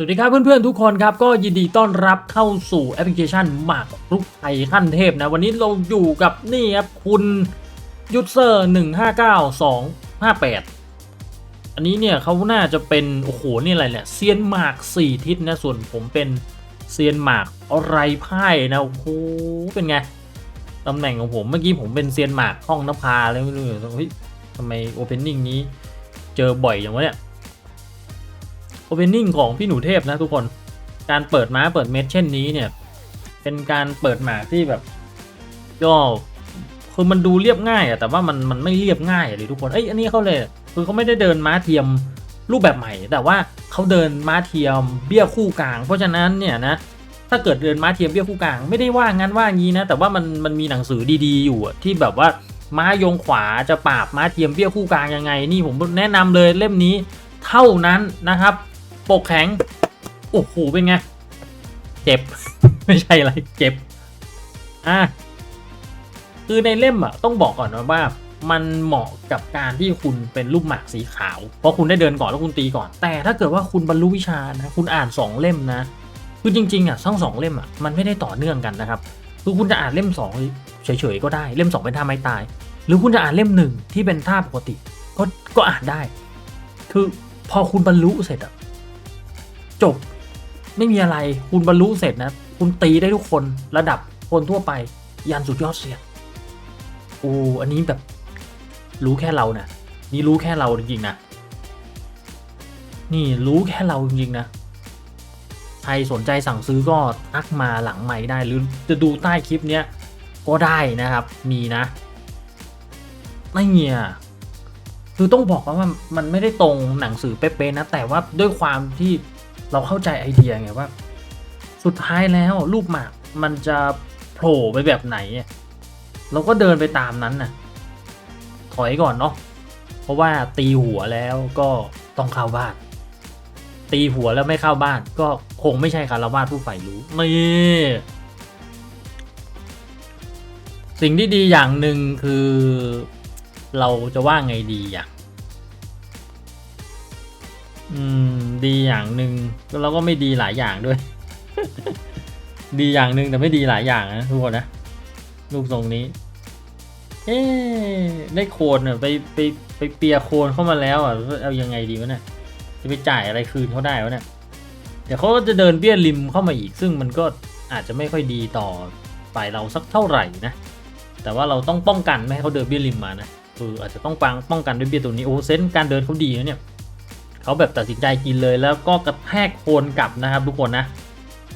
สวัสดีครับเพื่อนๆทุกคนครับก็ยินดีต้อนรับเข้าสู่แอปพลิเคชันหมากรุกไทยขั้นเทพนะวันนี้เราอยู่กับนี่ครับคุณยูเซอร์หนึ่งห้าเก้าสองห้าแปดอันนี้เนี่ยเขาน่าจะเป็นโอ้โหนี่อะไรเนี่ยเซียนหมากสี่ทิศนะส่วนผมเป็นเซียนหมากอะไรไพ่นะโอ้โหเป็นไงตำแหน่งของผมเมื่อกี้ผมเป็นเซียนหมากห้องนภาแล้วไม่รู้เฮ้ยทำไมโอเพนนิ่งนี้เจอบ่อยอย่างวะเนี่ย โอเพนนิ่งของพี่หนูเทพนะทุกคน การเปิดม้าเปิดเม็ดเช่นนี้เนี่ย เป็นการเปิดหมากที่แบบก็คือมันดูเรียบง่ายอะแต่ว่ามันมันไม่เรียบง่ายเลยทุกคน เอ้ยอันนี้เขาเลยคือเขาไม่ได้เดินม้าเทียมรูปแบบใหม่ แต่ว่าเขาเดินม้าเทียมเบี้ยคู่กลาง เพราะฉะนั้นเนี่ยนะถ้าเกิดเดินม้าเทียมเบี้ยคู่กลาง ไม่ได้ว่างั้นว่างี้นะแต่ว่ามันมันมีหนังสือดีๆ อยู่ที่แบบว่าม้ายงขวาจะปราบม้าเทียมเบี้ยคู่กลางยังไง นี่ผมแนะนำเลยเล่มนี้เท่านั้นนะครับ ปกแข็ง โอ้โห เป็นไง เจ็บ ไม่ใช่อะไร เจ็บ อะ คือในเล่มอะ ต้องบอกก่อนนะว่า มันเหมาะกับการที่คุณเป็นรูปหมากสีขาว เพราะคุณได้เดินก่อนแล้วคุณตีก่อน แต่ถ้าเกิดว่าคุณบรรลุวิชานะ คุณอ่านสองเล่มนะ คือจริงๆอะทั้งสองเล่มอะ มันไม่ได้ต่อเนื่องกันนะครับ คือคุณจะอ่านเล่มสองเฉยๆก็ได้ เล่มสองเป็นท่าไม้ตาย หรือคุณจะอ่านเล่มหนึ่งที่เป็นท่าปกติ ก็ ก็อ่านได้ คือพอคุณบรรลุเสร็จอะ จบ ไม่มีอะไรคุณบรรลุเสร็จนะ คุณตีได้ทุกคนระดับคนทั่วไป ยันสุดยอดเสียโอ้อันนี้แบบรู้แค่เรานะนี่รู้แค่เราจริงๆนะนี่รู้แค่เราจริงๆนะใครสนใจสั่งซื้อก็ทักมาหลังใหม่ได้หรือจะดูใต้คลิปเนี้ยก็ได้นะครับ มีนะไม่เงียคือต้องบอกว่ามันมันไม่ได้ตรงหนังสือเป๊ะๆนะ แต่ว่าด้วยความที่ เราเข้าใจไอเดียไงว่า สุดท้ายแล้วรูปหมากมันจะโผล่ไปแบบไหน เราก็เดินไปตามนั้นน่ะ ถอยก่อนเนาะเพราะว่าตีหัวแล้วก็ต้องเข้าบ้าน ตีหัวแล้วไม่เข้าบ้าน ก็คงไม่ใช่คารวาสผู้ใฝ่รู้นี่สิ่งที่ดีอย่างหนึ่งคือเราจะว่าไงดีอะ อืม ดีอย่างหนึ่งแล้วก็ไม่ดีหลายอย่างด้วย ดีอย่างหนึ่งแต่ไม่ดีหลายอย่างนะทุกคนนะลูกทรงนี้ เอ๊ได้โคนอะไปไปไปเปียโคนเข้ามาแล้วอะเอายังไงดีวะเนี่ยจะไปจ่ายอะไรคืนเขาได้วะเนี่ยเดี๋ยวเขาก็จะเดินเบี้ยริมเข้ามาอีก ซึ่งมันก็อาจจะไม่ค่อยดีต่อฝ่ายเราสักเท่าไหร่นะแต่ว่าเราต้องป้องกันไม่ให้เขาเดินเบี้ยริมมานะคืออาจจะต้องปังป้องกันด้วยเบี้ยตัวนี้โอ้เซนส์การเดินเขาดีนะเนี่ย เขาแบบตัดสินใจกินเลย แล้วก็กระแทกโคนกลับนะครับ ทุกคนนะ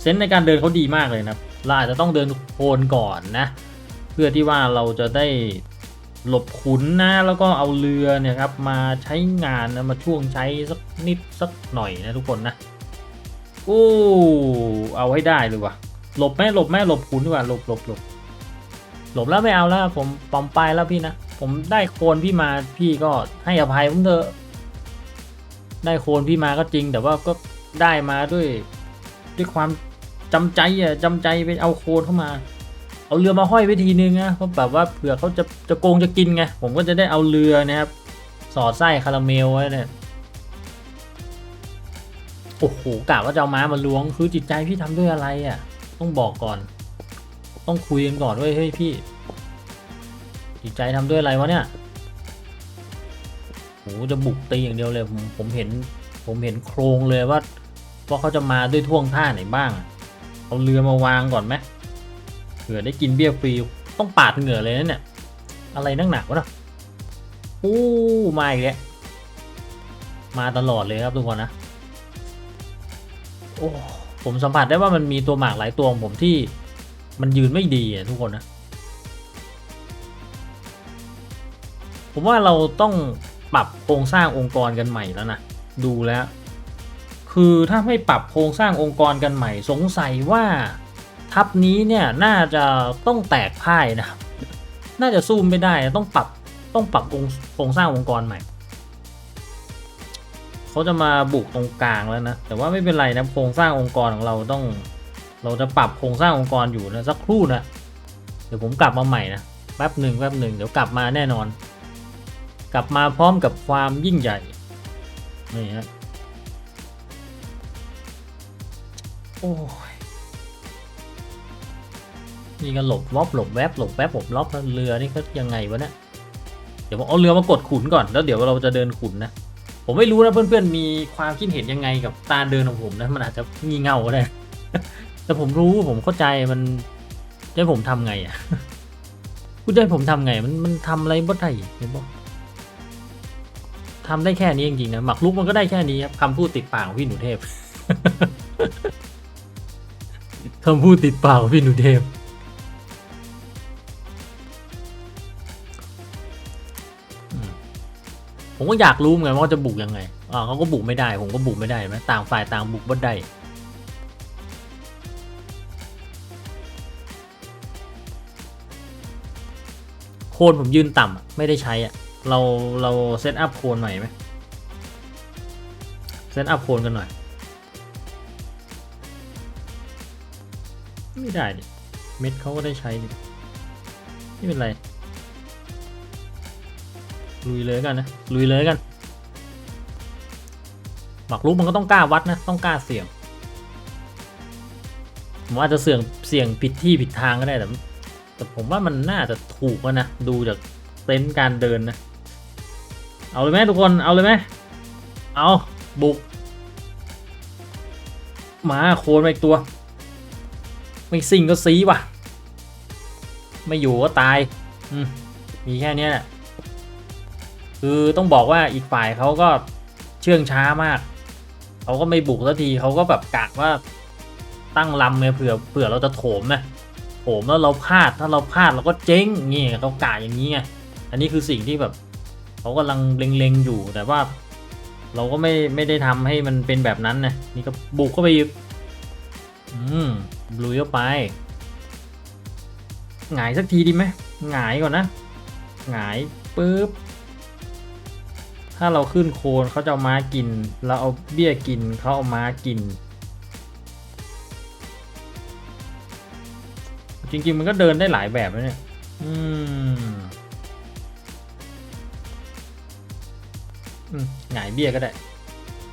เซนในการเดินเขาดีมากเลยนะเราอาจจะต้องเดินโคนก่อนนะ เพื่อที่ว่าเราจะได้หลบขุนนะแล้วก็เอาเรือเนี่ยครับมาใช้งานนะมาช่วงใช้สักนิดสักหน่อยนะทุกคนนะโอ้เอาให้ได้เลยวะหลบแม่หลบแม่หลบขุนดีกว่าหลบหลบหลบหลบแล้วไม่เอาแล้วผมปอมไปแล้วพี่นะผมได้โคนพี่มาพี่ก็ให้อภัยผมเถอะ ได้โคนพี่มาก็จริง แต่ว่าก็ได้มาด้วยด้วยความจำใจอะจำใจไปเอาโคนเข้ามา เอาเรือมาห้อยไว้ทีนึงนะเพราะแบบว่าเผื่อเขาจะจะโกงจะกินไงผมก็จะได้เอาเรือนะครับสอดไส้คาราเมลไว้เนี่ยโอ้โหกะว่าจะเอาม้ามาล้วง คือจิตใจพี่ทำด้วยอะไรอะ ต้องบอกก่อน ต้องคุยกันก่อนด้วยเฮ้ยพี่ จิตใจทำด้วยอะไรวะเนี่ย จะบุกตีอย่างเดียวเลยผมผมเห็นผมเห็นโครงเลยว่าว่าเขาจะมาด้วยท่วงท่าไหนบ้าง เอาเรือมาวางก่อนไหมเผื่อได้กินเบี้ยฟรีต้องปาดเหงื่อเลยนะเนี่ย อะไรนักหนักวะเนาะอู้มาอีกแล้วมาตลอดเลยครับทุกคนนะโอ้ผมสัมผัสได้ว่ามันมีตัวหมากหลายตัวของผมที่มันยืนไม่ดีอะทุกคนนะ ผมว่าเราต้อง ปรับโครงสร้างองค์กรกันใหม่แล้วนะดูแล้ว คือถ้าไม่ปรับโครงสร้างองค์กรกันใหม่สงสัยว่า ทัพนี้เนี่ยน่าจะต้องแตกพ่ายนะน่าจะสู้ไม่ได้ต้องปรับต้องปรับโครงสร้างองค์กรใหม่เขาจะมาบุกตรงกลางแล้วนะแต่ว่าไม่เป็นไรนะโครงสร้างองค์กรของเราต้อง เราจะปรับโครงสร้างองค์กรอยู่นะสักครู่นะเดี๋ยวผมกลับมาใหม่นะแป๊บหนึ่งแป๊บหนึ่งเดี๋ยวกลับมาแน่นอน กลับมาพร้อมกับความยิ่งใหญ่นี่ฮะโอ้ยนี่ก็หลบวอบหลบแวบหลบแวบหลบล็อบเรือนี่ก็ยังไงวะเนี่ยเดี๋ยวผมเอาเรือมากดขุนก่อนแล้วเดี๋ยวเราจะเดินขุนนะผมไม่รู้นะเพื่อนๆมีความคิดเห็นยังไงกับกาเดินของผมนะมันอาจจะงี่เง่าก็ได้แต่ผมรู้ผมเข้าใจมันจะให้ผมทำไงอะคุณจะให้ผมทำไงมันมันทำอะไรบ่ได้เห็นบอก ทำได้แค่นี้จริงๆนะหมักลุกมันก็ได้แค่นี้ครับคำพูดติดปากของพี่หนูเทพคำพูดติดปากของพี่หนูเทพผมก็อยากรู้เหมือนกันว่าจะบุกยังไงอ่าเขาก็บุกไม่ได้ ผมก็บุกไม่ได้เห็นไหมต่างฝ่ายต่างบุกบ่ได้โคนผมยืนต่ำไม่ได้ใช้อะ เราเราเซตอัพโคนใหม่ไหมเซตอัพโคนกันหน่อย ไม่ได้ดิ เม็ดเขาก็ได้ใช้ดิไม่เป็นไร ลุยเลยกันนะ ลุยเลยกัน หมักรุกมันก็ต้องกล้าวัดนะ ต้องกล้าเสี่ยง ผมอาจจะเสี่ยงเสี่ยงผิดที่ผิดทางก็ได้แต่แต่ผมว่ามันน่าจะถูกนะ ดูจากเต็นท์การเดินนะ เอาเลยไหมทุกคนเอาเลยไหมเอาบุกมาโคนมาอีกตัว ไม่สิ่งก็ซีว่ะ ไม่อยู่ก็ตายอืมมีแค่นี้แหละคือต้องบอกว่าอีกฝ่ายเขาก็เชื่องช้ามาก เขาก็ไม่บุกสักทีเขาก็แบบกะว่าตั้งลำไงเผื่อเผื่อเราจะโถมนะโถมแล้วเราพลาดถ้าเราพลาดเราก็เจ๊งเงี้ยเขากะอย่างนี้ไงอันนี้คือสิ่งที่แบบ เขากำลังเล็งๆอยู่แต่ว่า เราก็ไม่ไม่ได้ทำให้มันเป็นแบบนั้นนะนี่ก็บุกเข้าไปอีกอืมลุยเข้าไปหงายสักทีดีไหมหงายก่อนนะหงายปุ๊บถ้าเราขึ้นโคนเขาจะเอาม้ากิน เราเอาเบี้ยกินเขาเอาม้ากิน จริงๆมันก็เดินได้หลายแบบนะเนี่ย อืม งายเบี้ยก็ได้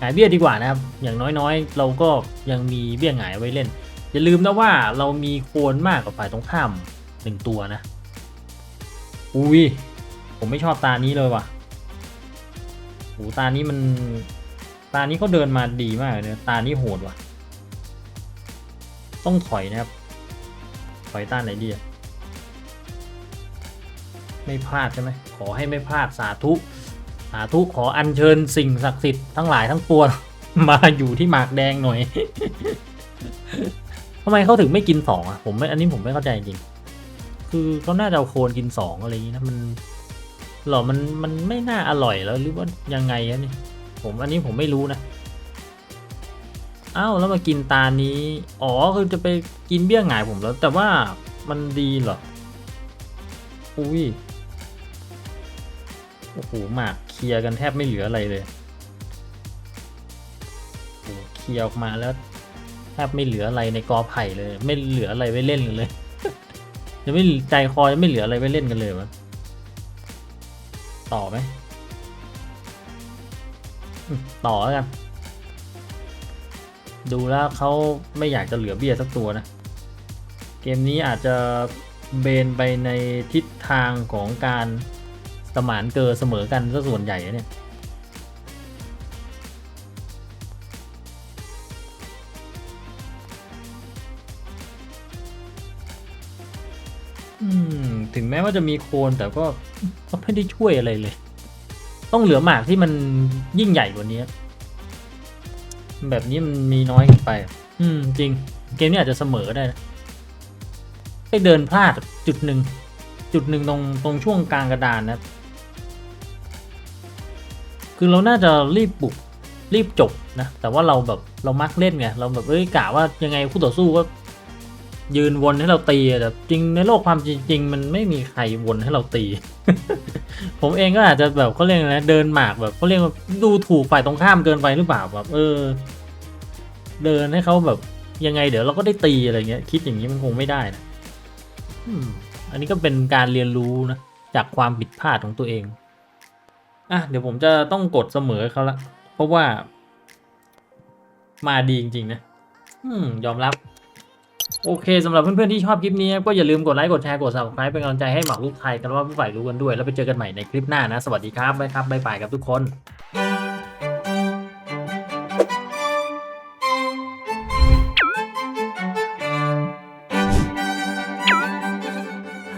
หงายเบี้ยดีกว่านะครับ อย่างน้อยๆ เราก็ยังมีเบี้ยหงายไว้เล่น อย่าลืมนะว่าเรามีโคนมากกว่าฝ่ายตรงข้ามหนึ่งตัวนะ อุ้ย ผมไม่ชอบตานี้เลยว่ะโหตานี้มัน ตานี้เขาเดินมาดีมากเลยนะตานี้โหดว่ะ ต้องถอยนะครับ ถอยต้านไหนดีอะไม่พลาดใช่ไหมขอให้ไม่พลาดสาธุาธุขออัญเชิญสิ่งศักดิ์สิทธิ์ทั้งหลายทั้งปวงมาอยู่ที่หมากแดงหน่อยทำไมเขาถึงไม่กินสองอะผมไม่อันนี้ผมไม่เข้าใจจริง คือเขาน่าจะเอาโคนกินสองอะไรอย่างนี้นะมันหรอมันมันไม่น่าอร่อยแล้วหรือว่ายังไงอะนี่ผมอันนี้ผมไม่รู้นะอ้าวแล้วมากินตานี้อ๋อคือจะไปกินเบี้ยงหงายผมแล้ว แต่ว่ามันดีเหรออุ้ยโอ้โหหมาก เคลียร์กันแทบไม่เหลืออะไรเลยโอ้เคลียร์ออกมาแล้วแทบไม่เหลืออะไรในกอไผ่เลย ไม่เหลืออะไรไว้เล่นกันเลยจะไม่ใจคอจะไม่เหลืออะไรไว้เล่นกันเลยวะต่อไหมอืมต่อแล้วกัน ดูแล้วเขาไม่อยากจะเหลือเบี้ยสักตัวนะ เกมนี้อาจจะเบนไปในทิศทางของการ สมานเกอเสมอกันซะส่วนใหญ่เนี่ยถึงแม้ว่าจะมีโคนแต่ก็ก็ไม่ได้ช่วยอะไรเลย ต้องเหลือหมากที่มันยิ่งใหญ่กว่านี้ แบบนี้มันมีน้อยเกินไป อืม จริง เกมนี้อาจจะเสมอได้นะไปเดินพลาดจุดหนึ่ง จุดหนึ่งตรงตรงช่วงกลางกระดานนะ คือเราน่าจะรีบบุกรีบจบนะแต่ว่าเราแบบเรามักเล่นไงเราแบบเอ้ยกะว่ายังไงคู่ต่อสู้ก็ยืนวนให้เราตีอะแต่จริงในโลกความจริง มันไม่มีใครวนให้เราตี ผมเองก็อาจจะแบบเขาเรียกอะไรนะเดินหมากแบบเขาเรียกว่าดูถูกฝ่ายตรงข้ามเกินไปหรือเปล่าแบบเออ เดินให้เขาแบบยังไงเดี๋ยวเราก็ได้ตีอะไรเงี้ย คิดอย่างนี้มันคงไม่ได้นะอันนี้ก็เป็นการเรียนรู้นะจากความผิดพลาดของตัวเอง อะเดี๋ยวผมจะต้องกดเสมอเขาละ เพราะว่า มาดีจริงๆนะ อืม ยอมรับ โอเคสำหรับเพื่อนๆที่ชอบคลิปนี้ก็อย่าลืมกดไลค์ กดแชร์ กด subscribe เป็นกำลังใจให้หมากรุกไทยกันว่าผู้ฝ่ายรู้กันด้วย แล้วไปเจอกันใหม่ในคลิปหน้านะ สวัสดีครับบ๊ายครับบ๊ายบายครับทุกคน